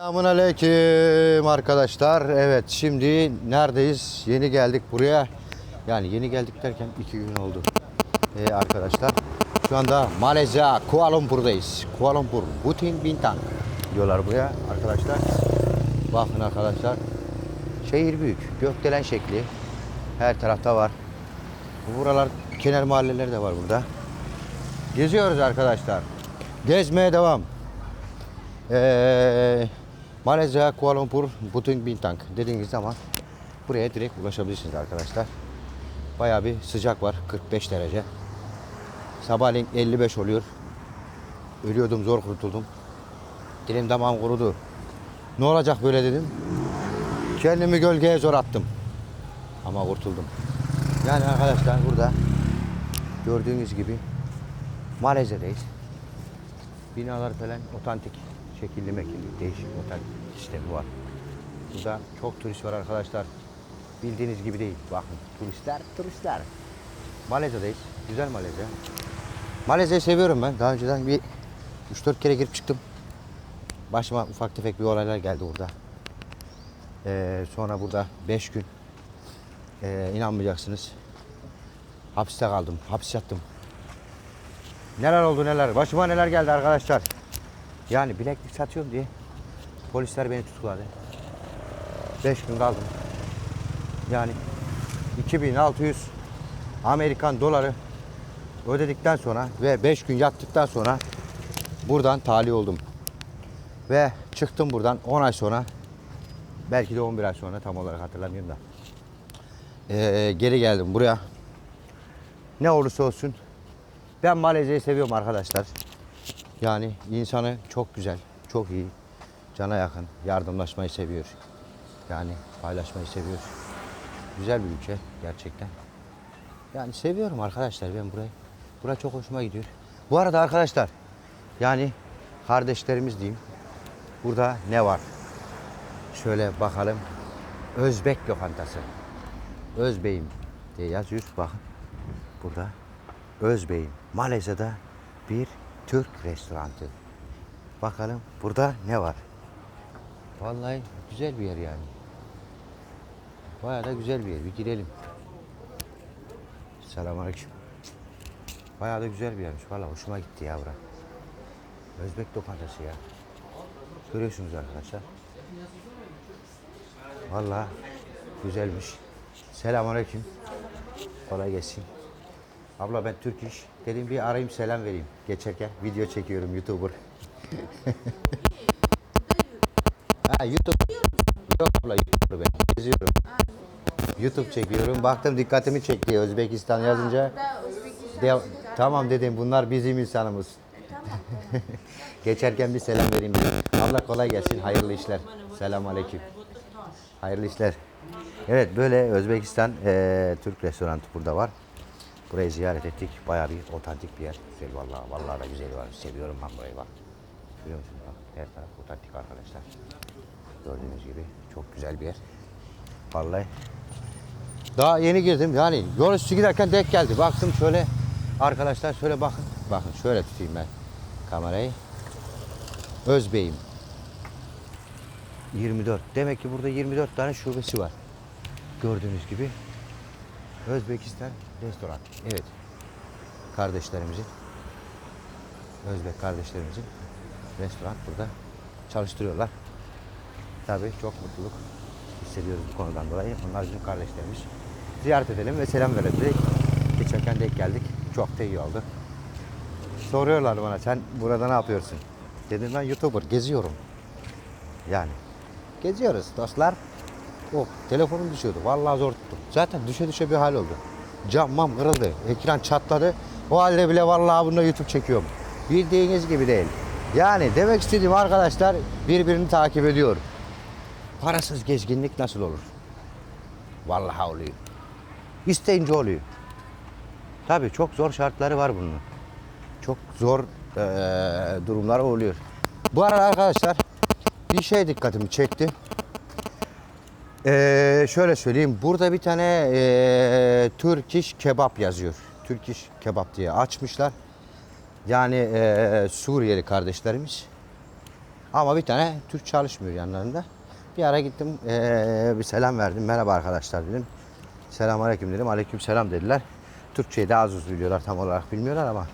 Selamun Aleyküm arkadaşlar. Evet şimdi neredeyiz? Yeni geldik buraya. Yani yeni geldik derken iki gün oldu. Ee, arkadaşlar şu anda Malezya Kuala Lumpur'dayız. Kuala Lumpur Butin Bintang diyorlar buraya arkadaşlar. Bakın arkadaşlar. Şehir büyük. Gökdelen şekli. Her tarafta var. Buralar kenar mahalleleri de var burada. Geziyoruz arkadaşlar. Gezmeye devam. Ee, Malezya, Kuala Lumpur, Butung Bintang dediğiniz zaman buraya direkt ulaşabilirsiniz arkadaşlar. Bayağı bir sıcak var. 45 derece. Sabahleyin 55 oluyor. Ölüyordum zor kurtuldum. Dilim damağım kurudu. Ne olacak böyle dedim. Kendimi gölgeye zor attım. Ama kurtuldum. Yani arkadaşlar burada gördüğünüz gibi Malezya'dayız. Binalar falan otantik, şekilli mekilli, değişik otantik sistemi var. Burada çok turist var arkadaşlar. Bildiğiniz gibi değil. Bakın turistler, turistler. Malezya'dayız. Güzel Malezya. Malezya'yı seviyorum ben. Daha önceden bir 3-4 kere girip çıktım. Başıma ufak tefek bir olaylar geldi burada. Ee, sonra burada 5 gün ee, inanmayacaksınız. Hapiste kaldım. Hapis yattım. Neler oldu neler. Başıma neler geldi arkadaşlar. Yani bileklik satıyorum diye polisler beni tutukladı. 5 gün kaldım. Yani 2600 Amerikan doları ödedikten sonra ve 5 gün yattıktan sonra buradan tahliye oldum. Ve çıktım buradan 10 ay sonra belki de 11 ay sonra tam olarak hatırlamıyorum da. Ee, geri geldim buraya. Ne olursa olsun ben Malezya'yı seviyorum arkadaşlar. Yani insanı çok güzel, çok iyi, cana yakın, yardımlaşmayı seviyor. Yani paylaşmayı seviyor. Güzel bir ülke gerçekten. Yani seviyorum arkadaşlar ben burayı. Bura çok hoşuma gidiyor. Bu arada arkadaşlar yani kardeşlerimiz diyeyim. Burada ne var? Şöyle bakalım. Özbek lokantası. Özbeyim diye yazıyor. Bakın burada. Özbeyim. Malezya'da bir Türk restoranı. Bakalım burada ne var? Vallahi güzel bir yer yani. Bayağı da güzel bir yer. Bir girelim. Selamünaleyküm. Bayağı da güzel bir yermiş. Vallahi hoşuma gitti ya bura. Özbek lokantası ya. Görüyorsunuz arkadaşlar. Vallahi güzelmiş. Selamünaleyküm. Kolay gelsin. Abla ben Türk iş. Dedim bir arayayım selam vereyim. Geçerken video çekiyorum YouTuber. ha YouTube. Yok abla YouTuber ben. Geziyorum. YouTube çekiyorum. Baktım dikkatimi çekti. Özbekistan yazınca. De- tamam dedim bunlar bizim insanımız. Geçerken bir selam vereyim dedim. Abla kolay gelsin. Hayırlı işler. Selamun aleyküm. Hayırlı işler. Evet böyle Özbekistan eee, Türk restoranı burada var. Burayı ziyaret ettik. Bayağı bir otantik bir yer. Güzel vallahi. Vallahi da güzel var. Seviyorum ben burayı bak. Görüyor musunuz bak. Her taraf otantik arkadaşlar. Gördüğünüz gibi çok güzel bir yer. Vallahi. Daha yeni girdim. Yani yol üstü giderken denk geldi. Baktım şöyle arkadaşlar şöyle bakın. Bakın şöyle tutayım ben kamerayı. Özbeyim. 24. Demek ki burada 24 tane şubesi var. Gördüğünüz gibi. Özbekistan restoran. Evet. Kardeşlerimizin Özbek kardeşlerimizin restoran burada çalıştırıyorlar. Tabii çok mutluluk hissediyoruz bu konudan dolayı. Onlar bizim kardeşlerimiz. Ziyaret edelim ve selam verelim dedik. Geçerken denk geldik. Çok da iyi oldu. Soruyorlar bana sen burada ne yapıyorsun? Dedim ben YouTuber geziyorum. Yani geziyoruz dostlar. Oh telefonum düşüyordu. Vallahi zor tuttum. Zaten düşe düşe bir hal oldu. Cam mam kırıldı. Ekran çatladı. O halde bile vallahi bunda YouTube çekiyorum. Bildiğiniz gibi değil. Yani demek istediğim arkadaşlar birbirini takip ediyor. Parasız gezginlik nasıl olur? Vallahi oluyor. İsteyince oluyor. Tabii çok zor şartları var bunun. Çok zor eee durumlar oluyor. Bu arada arkadaşlar bir şey dikkatimi çekti. Ee, şöyle söyleyeyim. Burada bir tane ee, Türk iş kebap yazıyor. Türk iş kebap diye açmışlar. Yani ee, Suriyeli kardeşlerimiz. Ama bir tane Türk çalışmıyor yanlarında. Bir ara gittim eee, bir selam verdim. Merhaba arkadaşlar dedim. Selam aleyküm dedim. Aleyküm selam dediler. Türkçeyi de az uz biliyorlar tam olarak bilmiyorlar ama.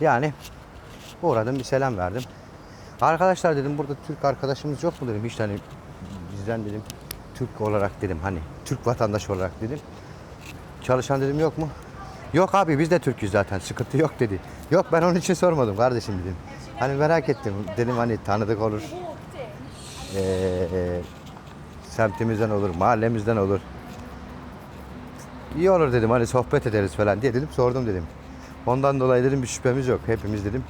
Yani uğradım bir selam verdim. Arkadaşlar dedim burada Türk arkadaşımız yok mu dedim. Hiç hani bizden dedim Türk olarak dedim hani Türk vatandaşı olarak dedim. Çalışan dedim yok mu? Yok abi biz de Türk'üz zaten sıkıntı yok dedi. Yok ben onun için sormadım kardeşim dedim. Hani merak ettim dedim hani tanıdık olur. Ee, semtimizden olur, mahallemizden olur. İyi olur dedim hani sohbet ederiz falan diye dedim sordum dedim. Ondan dolayı dedim bir şüphemiz yok. Hepimiz dedim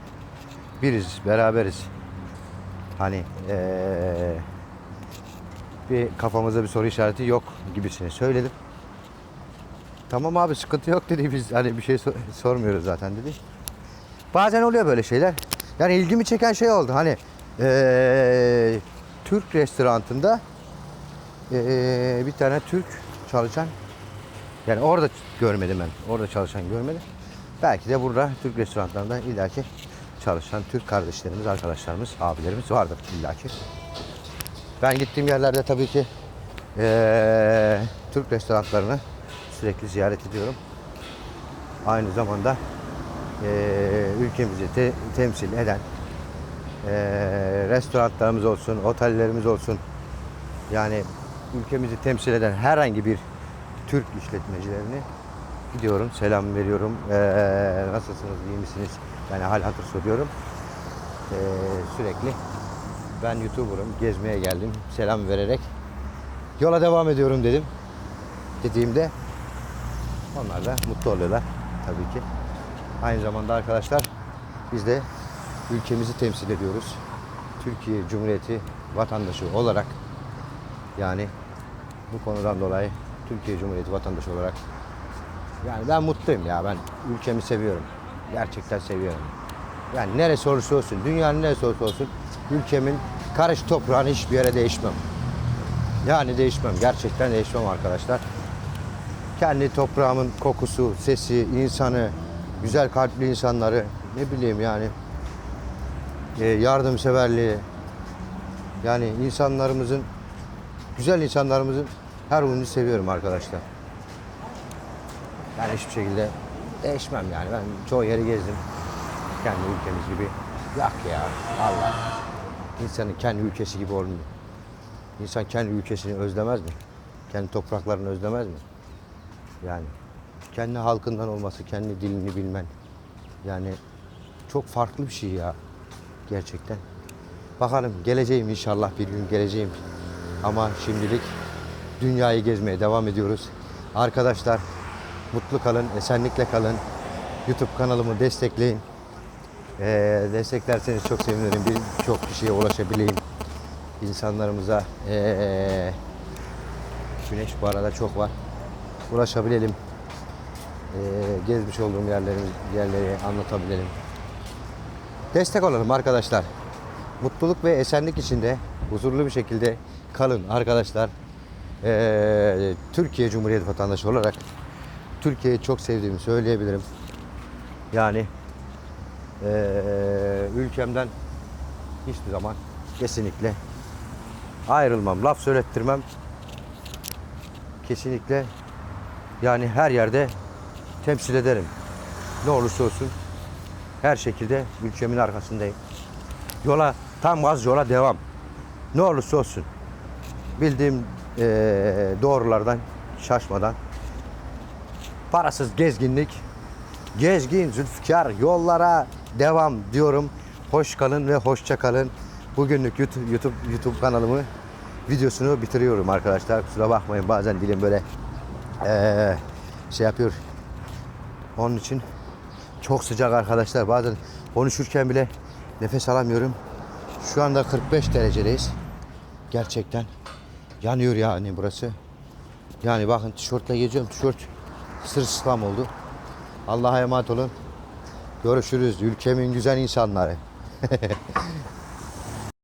biriz, beraberiz. Hani ee, bir kafamızda bir soru işareti yok gibisini söyledim. Tamam abi sıkıntı yok dedi biz hani bir şey sor- sormuyoruz zaten dedi. Bazen oluyor böyle şeyler. Yani ilgimi çeken şey oldu hani ee, Türk restoranında ee, bir tane Türk çalışan yani orada görmedim ben. Orada çalışan görmedim. Belki de burada Türk restoranlarında illaki çalışan Türk kardeşlerimiz, arkadaşlarımız, abilerimiz vardır illaki. Ben gittiğim yerlerde tabii ki eee, Türk restoranlarını sürekli ziyaret ediyorum. Aynı zamanda eee, ülkemizi te- temsil eden eee restoranlarımız olsun, otellerimiz olsun yani ülkemizi temsil eden herhangi bir Türk işletmecilerini gidiyorum, selam veriyorum. Eee, nasılsınız, iyi misiniz? Yani hal hatır soruyorum. Eee, sürekli ben YouTuber'ım, gezmeye geldim, selam vererek yola devam ediyorum dedim. Dediğimde onlar da mutlu oluyorlar tabii ki. Aynı zamanda arkadaşlar biz de ülkemizi temsil ediyoruz. Türkiye Cumhuriyeti vatandaşı olarak yani bu konudan dolayı Türkiye Cumhuriyeti vatandaşı olarak yani ben mutluyum ya ben ülkemi seviyorum. Gerçekten seviyorum. Yani neresi olursa olsun, dünyanın neresi olursa olsun ülkemin karış toprağını hiçbir yere değişmem. Yani değişmem. Gerçekten değişmem arkadaşlar. Kendi toprağımın kokusu, sesi, insanı, güzel kalpli insanları ne bileyim yani e, yardımseverliği yani insanlarımızın güzel insanlarımızın her huyunu seviyorum arkadaşlar. Yani hiçbir şekilde değişmem yani. Ben çoğu yeri gezdim. Kendi ülkemiz gibi. Yok ya Allah. İnsanın kendi ülkesi gibi olmuyor. İnsan kendi ülkesini özlemez mi? Kendi topraklarını özlemez mi? Yani kendi halkından olması, kendi dilini bilmen. Yani çok farklı bir şey ya. Gerçekten. Bakalım geleceğim inşallah bir gün geleceğim. Ama şimdilik dünyayı gezmeye devam ediyoruz. Arkadaşlar mutlu kalın, esenlikle kalın. YouTube kanalımı destekleyin. Ee, desteklerseniz çok sevinirim. Birçok kişiye ulaşabileyim. İnsanlarımıza ee, güneş bu arada çok var. Ulaşabilelim. Ee, gezmiş olduğum yerleri, yerleri anlatabilelim. Destek olalım arkadaşlar. Mutluluk ve esenlik içinde huzurlu bir şekilde kalın arkadaşlar. Ee, Türkiye Cumhuriyeti vatandaşı olarak Türkiye'yi çok sevdiğimi söyleyebilirim. Yani ee, ülkemden hiçbir zaman kesinlikle ayrılmam, laf söylettirmem. Kesinlikle yani her yerde temsil ederim. Ne olursa olsun her şekilde ülkemin arkasındayım. Yola tam gaz yola devam. Ne olursa olsun bildiğim eee, doğrulardan şaşmadan parasız gezginlik gezgin Zülfikar yollara devam diyorum. Hoş kalın ve hoşça kalın. Bugünlük YouTube, YouTube, YouTube kanalımı videosunu bitiriyorum arkadaşlar. Kusura bakmayın bazen dilim böyle eee, şey yapıyor. Onun için çok sıcak arkadaşlar. Bazen konuşurken bile nefes alamıyorum. Şu anda 45 derecedeyiz. Gerçekten yanıyor yani burası. Yani bakın tişörtle geziyorum. Tişört sırsıklam oldu. Allah'a emanet olun. Görüşürüz ülkemin güzel insanları.